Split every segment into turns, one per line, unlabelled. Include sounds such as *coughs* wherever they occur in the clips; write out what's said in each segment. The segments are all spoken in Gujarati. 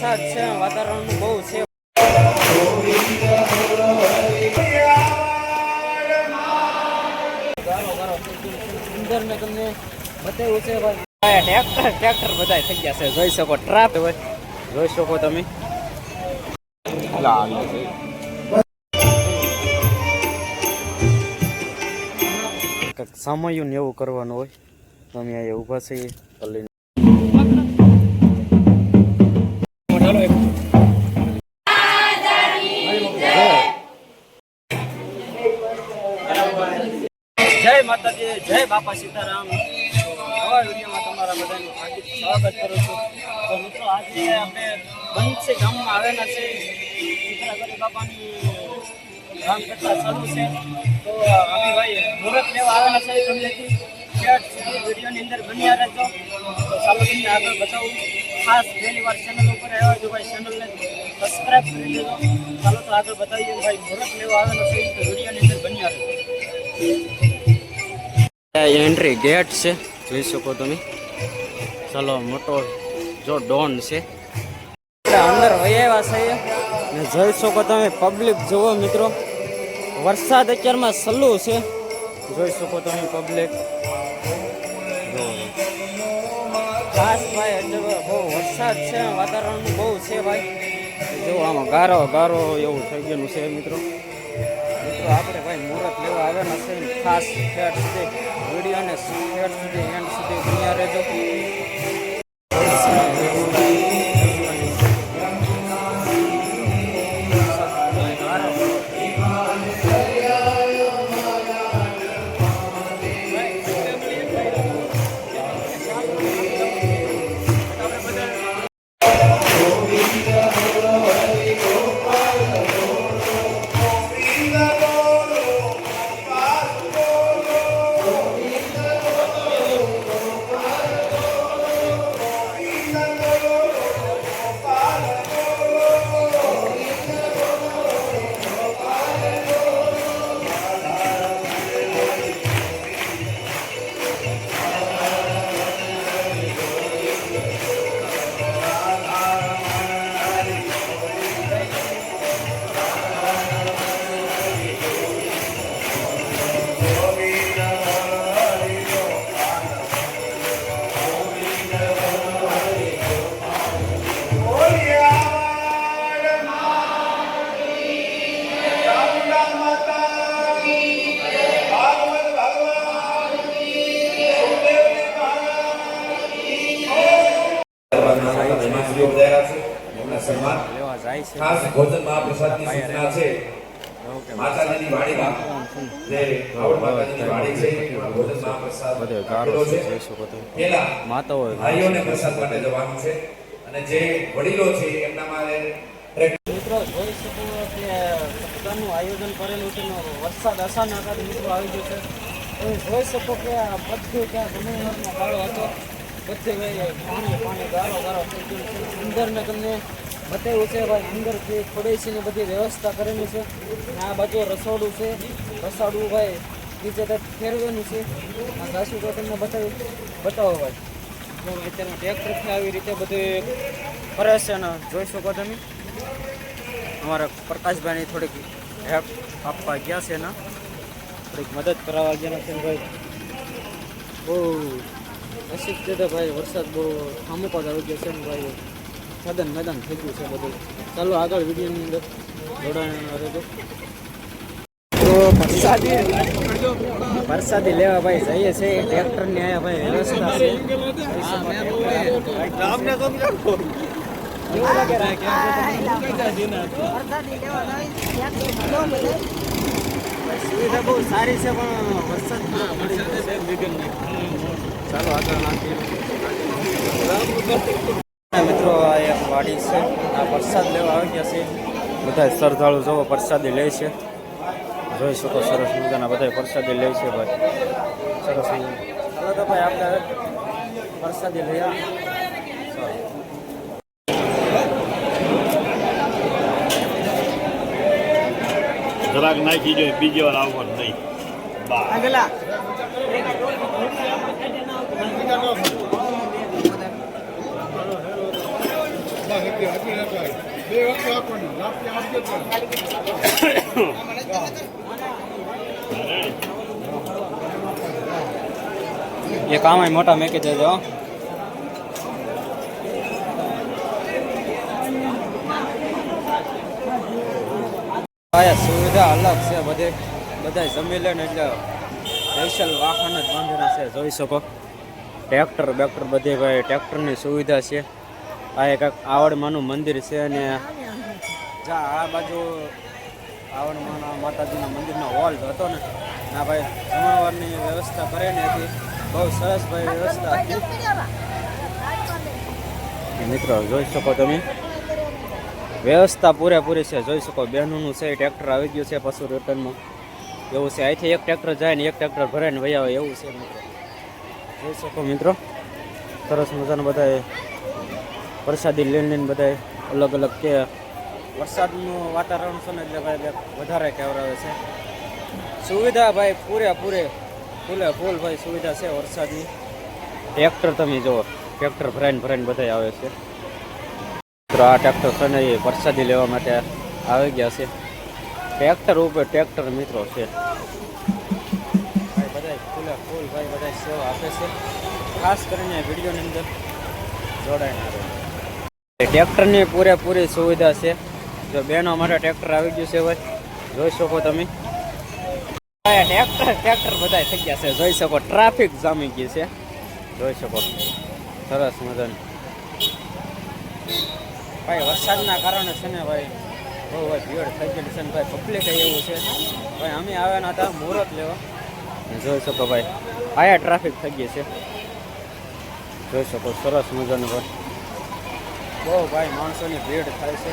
વરસાદ છે વાતાવરણ બહુ છે. સુંદર મેં તમને બતાવ્યું છે ટ્રેક્ટર ટ્રેક્ટર બધા થઈ ગયા છે. જોઈ શકો ટ્રાપ જોઈ શકો તમે. કંઈક સમયું ને એવું કરવાનું હોય. તમે અમે અહીંયા ઊભા છીએ. લઈને જય માતાજી જય બાપા સીતારામ. નવા વિડીયોમાં તમારા બધાનું હાર્દિક સ્વાગત કરું છું. તો મિત્રો, આજે આપણે બંસી ગામમાં આવેલા છે. ચિત્રાગરી બાપાની ગામ કેટલા સારું છે. તો અમે ભાઈ મુહૂર્ત લેવા આવેલા છે ગમેથી છેક સુધી વિડીયોની અંદર બન્યા રહેજો. તો ચાલો તમને આગળ બતાવું. ખાસ પહેલી વાર ચેનલ ઉપર આવ્યા છો ભાઈ ચેનલને સબસ્ક્રાઈબ કરી દેજો. ચાલો તો આગળ બતાવીએ ભાઈ મુહૂર્ત લેવા આવેલો છે તો વિડીયોની અંદર બન્યા રહેજો. એન્ટ્રી ગેટ છે, જોઈ શકો તમે. ચાલો, મોટો જો ડોન છે. અંદર વયાવા છે ને જોઈ શકો તમે પબ્લિક જુઓ મિત્રો. વરસાદ અત્યારમાં સલ્લું છે. જોઈ શકો તમે પબ્લિક ખાસ ભાઈ બહુ વરસાદ છે, વાતાવરણ બહુ છે ભાઈ. જો, આમાં ગારો ગારો એવું થઈ ગયેલું છે મિત્રો. મિત્રો આપણે ભાઈ મુહૂર્ત લેવા આવેલા છે ખાસ ખેડ સુધી વિડીયોને ખેડ સુધી એન્ડ સુધી દુનિયા રહેજો. લેવા વધાર્યા છે.
ખાસ ભોજન મહાપ્રસાદની સૂચના છે. માતાજીની વાડીમાં જે આવડ માતાજીની વાડી છે ભોજન મહાપ્રસાદ આપેલો
છે.
પેલા ભાઈઓને પ્રસાદ માટે જવાનું છે. અને જે વડીલો છે એમના માટે
મિત્રો જોઈ શકો કે સપ્તાહનું આયોજન કરેલું છે વરસાદ અસાન આકાર મિત્રો આવી ગયો છે. તમે જોઈ શકો કે આ બધું ત્યાં જમીનમાં ગાળો હતો. બધે ભાઈ પાણી પાણી ગયું છે અંદર મેં તમને બતાવ્યું છે ભાઈ અંદર જે ખોડેસીની બધી વ્યવસ્થા કરેલી છે. આ બાજુ રસોડું છે. રસોડું ભાઈ, નીચે તક ફેરવેલું છે. આ ઘાસું તો તમને બતાવ્યું. બતાવો ભાઈ. અત્યારે ટ્રેક્ટરથી આવી રીતે બધું કરે છે ને જોઈ શકો તમે. અમારા પ્રકાશભાઈની થોડીક હેલ્પ આપવા ગયા છે ને. થોડીક મદદ કરાવવા ગયા છે ને ભાઈ. બહુ નસીબ છે તો ભાઈ વરસાદ બહુ અમુક ગયો છે ને ભાઈ. મેદાન મેદાન થઈ ગયું છે બધું. ચાલો આગળ વિડીયોની અંદર જોડાણ રહેજો. તો વરસાદી વરસાદી લેવા ભાઈ જઈએ છે ટ્રેક્ટરની આયા ભાઈ વ્યવસ્થા છે. કેવું લાગે સુવિધા બહુ સારી છે પણ વરસાદ થોડો પડી ચાલો આગળ મિત્રો આ એક વાડી છે. આ વરસાદ લેવા આવી ગયા છે બધા શ્રદ્ધાળુ જોવો પ્રસાદી લે છે. જોઈ શકો સરસ મજાના બધા પ્રસાદી લે છે ભાઈ. સરસ મજાના. ચાલો તો ભાઈ આપણે પ્રસાદી લઈ આવીએ ચાલો.
જરાક નાખી જોઈએ બીજી વાર આવવાનું નહીં. બા. *coughs*
એ કામ મોટા મેકી દેજો આયા સુવિધા અલગ છે બધે બધા જમી લે એટલે સ્પેશિયલ વાહન જ બાંધેલા છે, જોઈ શકો. ટ્રેક્ટર, બેક્ટર બધે ભાઈ, ટ્રેક્ટરની સુવિધા છે. આ એક આવડમાનું મંદિર છે અને જા, આ બાજુ આવડમાના માતાજીના મંદિરનો હોલ હતો ને. ના ભાઈ, જમણવારની વ્યવસ્થા કરે ને એથી બહુ સરસ ભાઈ વ્યવસ્થા હતી. મિત્રો, જોઈ શકો તમે. વ્યવસ્થા પૂરેપૂરી છે. જોઈ શકો, બહેનોનું છે, ટ્રેક્ટર આવી ગયું છે પશુ રિટર્નમાં એવું છે. અહીંથી એક ટ્રેક્ટર જાય ને એક ટ્રેક્ટર ભરાઈને વહી આવે એવું છે મિત્રો. જોઈ શકો મિત્રો, સરસ મજાના બધાએ પ્રસાદી લઈને લઈને બધાએ અલગ અલગ કે વરસાદનું વાતાવરણ છે ને એટલે ભાઈ વધારે કહેવરાવે છે. સુવિધા ભાઈ પૂરેપૂરે, ફૂલે ફૂલ ભાઈ સુવિધા છે વરસાદની. ટ્રેક્ટર તમે જુઓ, ટ્રેક્ટર ભરાઈને ભરાઈને બધાય આવે છે. મિત્રો, આ ટ્રેક્ટર છે ને એ વરસાદી લેવા માટે આવી ગયા છે. ટ્રેક્ટર ઉપર ટ્રેક્ટર મિત્રો છે. ભાઈ બધા ફૂલ ભાઈ બધા સેવા આપે છે. ખાસ કરીને વિડીયોની અંદર જોડાય ટ્રેક્ટરની પૂરેપૂરી સુવિધા છે. જો બહેનો માટે ટ્રેક્ટર આવી ગયું છે ભાઈ, જોઈ શકો તમે. ટ્રેક્ટર ટ્રેક્ટર બધા થઈ ગયા છે. જોઈ શકો ટ્રાફિક જામી ગઈ છે. જોઈ શકો. સરસ મજાની. ભાઈ, વરસાદના કારણે છે ને ભાઈ, બહુ ભાઈ ભીડ થઈ ગયેલી છે ને ભાઈ પબ્લિક એવું છે. ભાઈ, અમે આવ્યા હતા મુહૂર્ત લેવા. જોઈ શકો ભાઈ, આયા ટ્રાફિક થઈ ગઈ છે. જોઈ શકો, સરસ મજાનું ભાઈ. બહુ ભાઈ, માણસોની ભીડ થાય છે.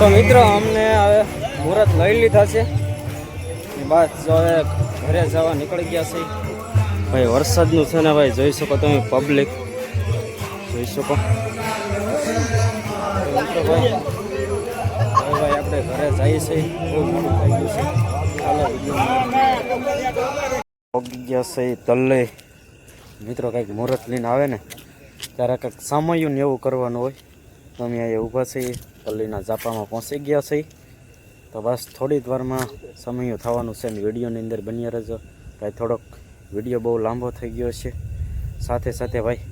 તો મિત્રો, અમને હવે મુહૂર્ત લઈ લીધા છે. બસ, જો હવે ઘરે જવા નીકળી ગયા છે. ભાઈ, વરસાદનું છે ને ભાઈ, જોઈ શકો તમે પબ્લિક જોઈ શકો. મિત્રો, ભાઈ ભાઈ, આપણે ઘરે જઈએ છીએ. બહુ મોડું થઈ ગયું છે. ચાલો પગી ગયા છે તલ્લે. મિત્રો, કંઈક મુહૂર્ત લઈને આવે ને, ત્યારે કંઈક સામયું ને એવું કરવાનું હોય. તમે અહીંયા ઊભા છીએ. પલ્લીના ઝાપામાં પહોંચી ગયા છીએ તો બસ થોડી વારમાં સમય થવાનું છે ને વિડીયોની અંદર બન્યા રહેજો. ભાઈ, થોડોક વીડિયો બહુ લાંબો થઈ ગયો છે. સાથે સાથે ભાઈ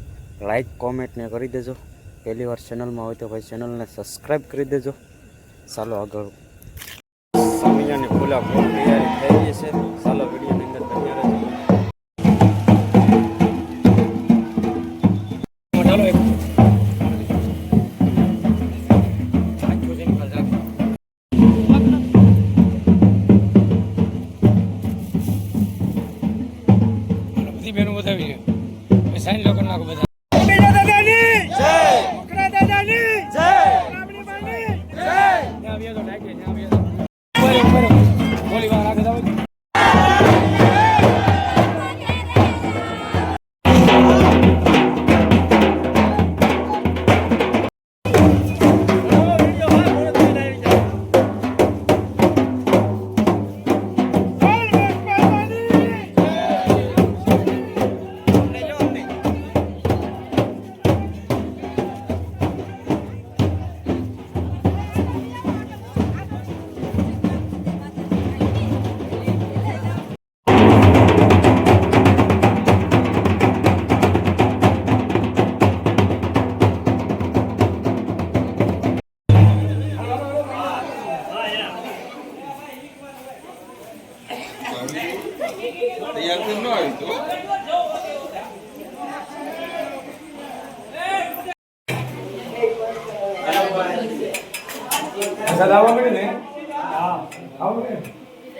લાઇક કોમેન્ટ ને કરી દેજો. પહેલી વાર ચેનલમાં હોય તો ભાઈ ચેનલને સબસ્ક્રાઈબ કરી દેજો. ચાલો આગળ. સમયાની ફૂલા ફૂલ તૈયારી થઈ ગઈ છે.
la mm. cometa.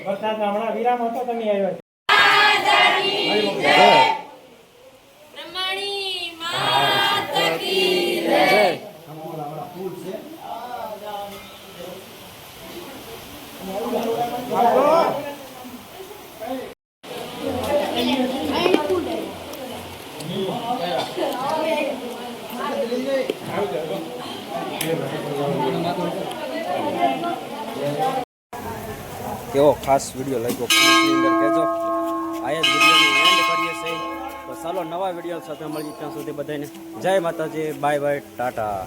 વરસાદ હમણાં વિરામ હતો તમે આવ્યો
કેવો ખાસ વીડિયો લાગ્યો? કહેજો. આ જ વિડીયોની એન્ડ કરીએ છીએ. તો ચાલો નવા વીડિયો સાથે મળીએ ત્યાં સુધી બધાને. જય માતાજી. Bye bye Tata